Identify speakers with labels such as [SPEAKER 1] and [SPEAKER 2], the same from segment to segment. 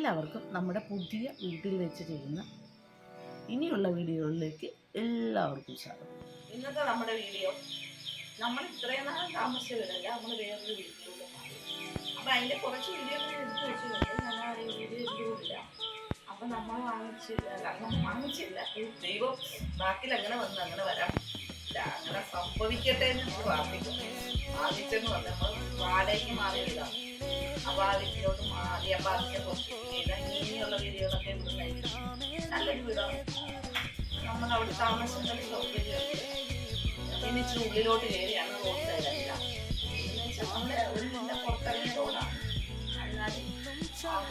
[SPEAKER 1] എല്ലാവർക്കും നമ്മുടെ പുതിയ വീട്ടിൽ വെച്ച് ചെയ്യുന്ന ഇനിയുള്ള വീഡിയോകളിലേക്ക് എല്ലാവർക്കും സ്വാഗതം. ഇന്നത്തെ നമ്മുടെ വീഡിയോ നമ്മൾ ഇത്രയും നാൾ താമസിച്ച വീടല്ല നമ്മൾ വേറൊരു വീട്ടിലൂടെ അപ്പം അതിന്റെ കുറച്ച് വീഡിയോ എടുത്ത് വെച്ചിട്ടുണ്ട്. ഞാൻ വീഡിയോ എടുത്തില്ല അപ്പം നമ്മൾ വാങ്ങിച്ചില്ല നമ്മൾ വാങ്ങിച്ചില്ല. ദൈവം ബാക്കിൽ അങ്ങനെ വന്ന് അങ്ങനെ വരാം? അങ്ങനെ സംഭവിക്കട്ടെ എന്ന് നമ്മൾ പ്രാർത്ഥിക്കുന്നു. ആദ്യത്തെന്ന് പറഞ്ഞാൽ നമ്മൾ വാടകയ്ക്ക് മാറിയതാണ്. വീട്ടിലോട്ട് മാറി അപ്പോൾ അതിനെ കുറച്ച് ഇനിയുള്ള വീഡിയോകളൊക്കെ ഉണ്ടായിരിക്കും നല്ലൊരു വീടാണ് നമ്മൾ അവിടെ താമസിക്കുന്ന സൗകര്യമുണ്ട് പിന്നെ ഇച്ചിരി ഉള്ളിലോട്ട് കയറിയാണ് റോഡ് സൈഡല്ല ഒരു നല്ല പുറത്തിറങ്ങിയ റോഡാണ് എന്നാലും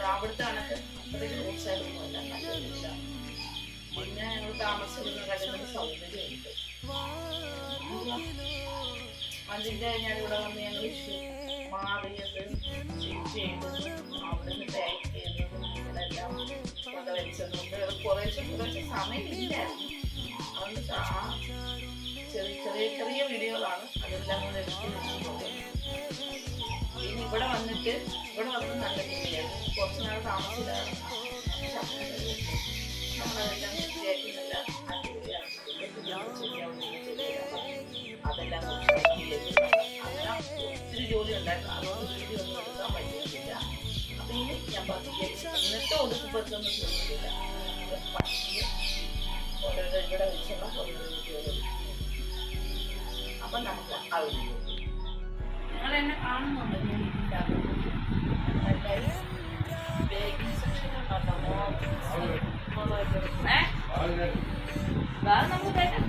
[SPEAKER 1] അവിടുത്തെ കണക്ക് അത്രയും റോഡ് സൈഡൊന്നുമല്ല നല്ലൊരു വീടാണ് പിന്നെ ഞങ്ങൾ താമസിക്കുന്ന കാര്യം സൗകര്യമുണ്ട് അതിന്റെ കഴിഞ്ഞാൽ ഇവിടെ വന്ന് ഞങ്ങൾ മാറിയത് ഷിഫ്റ്റ് ചെയ്ത് അവിടുന്ന് പാക്ക് ചെയ്തതും ഇതെല്ലാം കൊണ്ട് വെച്ചതുകൊണ്ട് കുറേശ്ശെ കുറേശ്ശെ സമയമില്ലായിരുന്നു അതുകൊണ്ട് ആ ചെറിയ ചെറിയ ചെറിയ വീഡിയോകളാണ് അതെല്ലാം കൂടെ എടുത്ത് പിന്നെ ഇവിടെ വന്നിട്ട് ഇവിടെ വന്ന് നല്ല രീതിയാണ് കുറച്ച് നാൾ താമസിച്ചിട്ടാണ് നമ്മളതെല്ലാം വൃത്തിയാക്കുന്നില്ല ഉണ്ടായിരുന്നു വീഡിയോ ഒന്നും എടുക്കാൻ പറ്റിയിട്ടില്ല അപ്പൊ ഇനി ഞാൻ പതിയെ ഇന്നത്തെ ഒതുക്കപ്പെടുത്തൊന്നും ചെയ്യുന്നില്ല പതിയെ ഓരോരോ ഇവിടെ വെച്ചുള്ള ഓരോരോ അപ്പൊ നമുക്ക് വീഡിയോ നിങ്ങൾ എന്നെ കാണുന്നുണ്ട് ഞാൻ വേറെ നമുക്ക് തരാം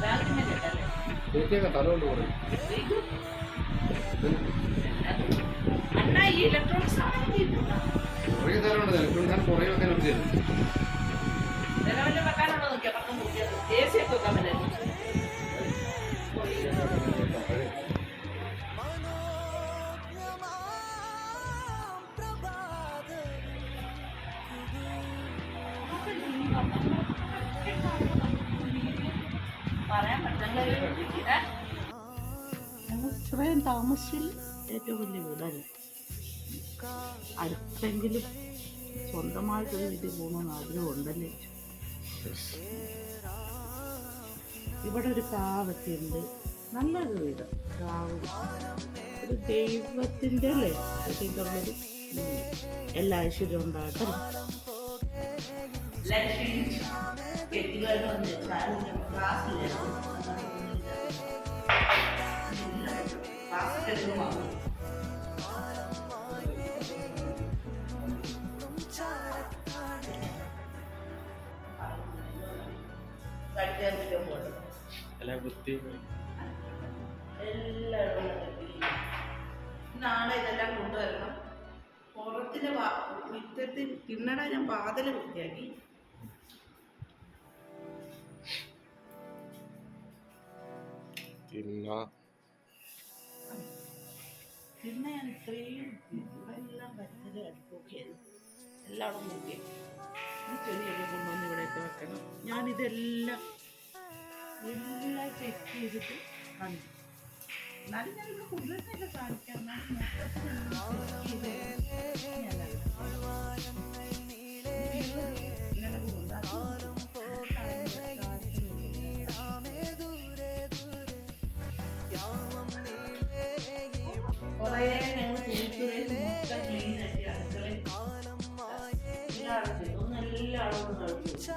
[SPEAKER 1] വേറെ പിന്നെ കേട്ടല്ലേ
[SPEAKER 2] തലകൊണ്ട് പറയും
[SPEAKER 1] സാധനം
[SPEAKER 2] കുറേ വെക്കാൻ
[SPEAKER 1] നിലവിലെ വെക്കാനാണോ ഇത്രയും താമസിച്ചിൽ ഏറ്റവും വലിയ വീടാണ് അടുത്തെങ്കിലും സ്വന്തമായിട്ടൊരു വീട്ടിൽ പോകണമെന്ന് ആഗ്രഹമുണ്ടല്ലേ? ഇവിടെ ഒരു കാവൊക്കെ ഉണ്ട് നല്ലൊരു വീട്. കാവ് ഒരു ദൈവത്തിന്റെ അല്ലേ? ഇതിന്റെയുള്ളൊരു എല്ലാ ഐശ്വര്യവും ഉണ്ടാകട്ടെ
[SPEAKER 2] അല്ല വൃത്തി
[SPEAKER 1] എല്ലാവരും നാളെ ഇതെല്ലാം കൊണ്ടുവരണം. പുറത്തിന് മുറ്റത്തിൽ കിണ്ണട ഞാൻ പാതൽ വൃത്തിയാക്കി.
[SPEAKER 2] പിന്നെ
[SPEAKER 1] പിന്നെ ഞാൻ ഇത്രയും എല്ലാം പരിസരം അടുപ്പൊക്കെയാണ് എല്ലാവരും നോക്കി. ഈ ചെടിയൊക്കെ കൊണ്ടുവന്ന് ഇവിടെയൊക്കെ വെക്കണം. ഞാനിതെല്ലാം എല്ലാം ചെക്ക് ചെയ്തിട്ട് കണ്ടു. എന്നാലും ഞാനിവിടെ കുതിരത്തെയൊക്കെ കാണിക്കാം. എന്നാലും കുറേ ഞങ്ങൾ കുളിക്കുകയും മൊത്തം ക്ലീൻ ആക്കി അടുക്കളയും എല്ലാം കളിച്ചു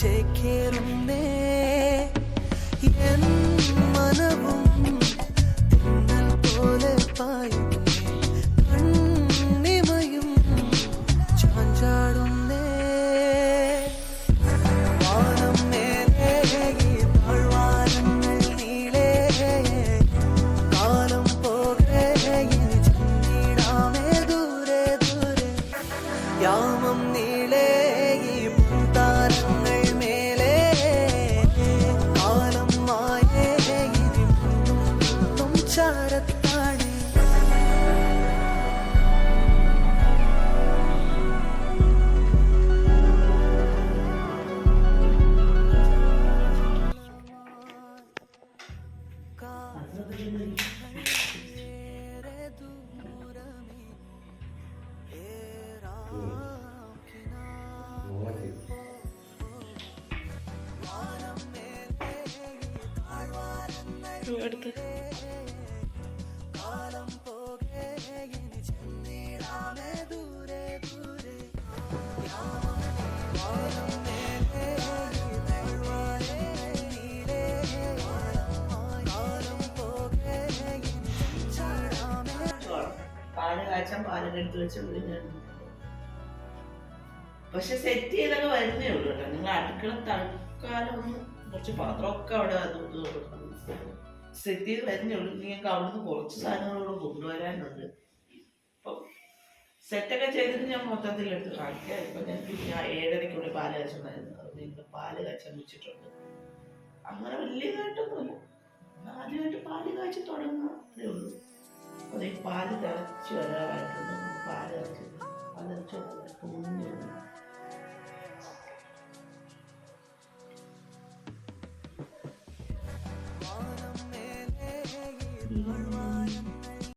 [SPEAKER 3] ചേക്കേറുന്നേ
[SPEAKER 1] എടുത്ത് കാച്ചാൻ പാലൊക്കെ എടുത്ത് വെച്ച് വിടുന്നുണ്ട് പക്ഷെ സെറ്റ് ചെയ്തൊക്കെ വരുന്നേ ഉള്ളൂ കേട്ടോ. നിങ്ങൾ അടുക്കള തൽക്കാലം കുറച്ച് പാത്രമൊക്കെ അവിടെ സെറ്റ് ചെയ്ത് വരുന്നേ ഉള്ളൂ. നിങ്ങൾക്ക് അവിടുന്ന് കുറച്ച് സാധനങ്ങളോട് കൊണ്ടുവരാനുണ്ട്. അപ്പം സെറ്റൊക്കെ ചെയ്തിട്ട് ഞാൻ മൊത്തത്തിൽ എടുത്ത് കാണിക്കാം ഇപ്പം ഞാൻ ഞാൻ ഏഴരയ്ക്കുള്ളിൽ പാൽ കാച്ചുണ്ടായിരുന്നു അതുകൊണ്ട് നിങ്ങൾ പാൽ കച്ചം വെച്ചിട്ടുണ്ട്. അങ്ങനെ വലിയതായിട്ടൊന്നുമില്ല ആദ്യമായിട്ട് പാൽ കാച്ചി തുടങ്ങുന്നതേ ഉള്ളൂ. അത് ഈ പാൽ തിളച്ച് വരാറായിട്ടുണ്ട് നമുക്ക് പാൽ തിളച്ച് പാൽ തിളച്ച് കുഞ്ഞു